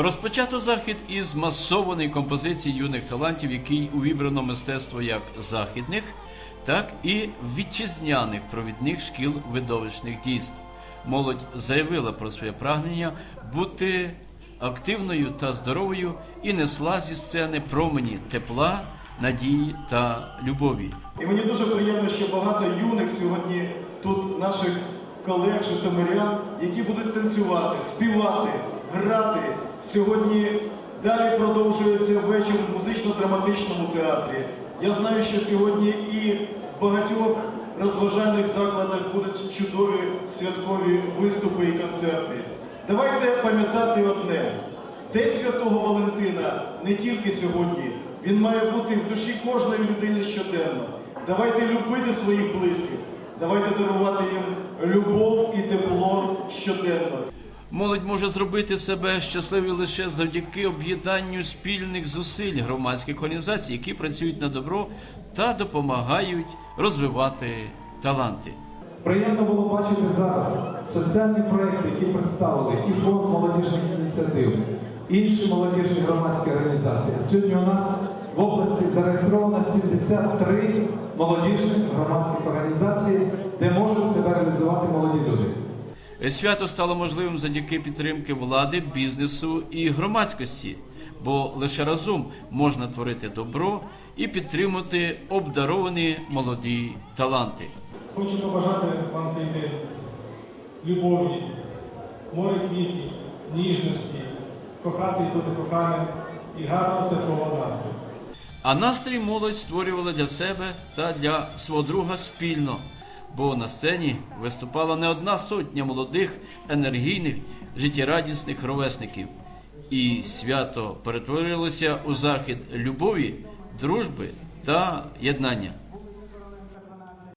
Розпочато захід із масованої композиції юних талантів, який увібрано мистецтво як західних, так і вітчизняних провідних шкіл видовищних дійств. Молодь заявила про своє прагнення бути активною та здоровою і несла зі сцени промені тепла, надії та любові. І мені дуже приємно, що багато юних сьогодні тут наших колег, житомирян, які будуть танцювати, співати, грати. Сьогодні далі продовжується вечір в музично-драматичному театрі. Я знаю, що сьогодні і в багатьох розважальних закладах будуть чудові святкові виступи і концерти. Давайте пам'ятати одне: День Святого Валентина не тільки сьогодні, він має бути в душі кожної людини щоденно. Давайте любити своїх близьких, давайте дарувати їм любов і тепло щоденно. Молодь може зробити себе щасливою лише завдяки об'єднанню спільних зусиль громадських організацій, які працюють на добро та допомагають розвивати таланти. Приємно було бачити зараз соціальні проекти, які представили і фонд молодіжних ініціатив, інші молодіжні громадські організації. Сьогодні у нас в області зареєстровано 73 молодіжних громадських організацій, де можуть себе реалізувати молоді люди. Свято стало можливим завдяки підтримки влади, бізнесу і громадськості, бо лише разом можна творити добро і підтримати обдаровані молоді таланти. Хочу побажати вам цей день любові, море квітів, ніжності, кохати і бути коханим і гарного святкового настрою. А настрій молодь створювала для себе та для свого друга спільно, бо на сцені виступала не одна сотня молодих, енергійних, життєрадісних ровесників. І свято перетворилося у захід любові, дружби та єднання.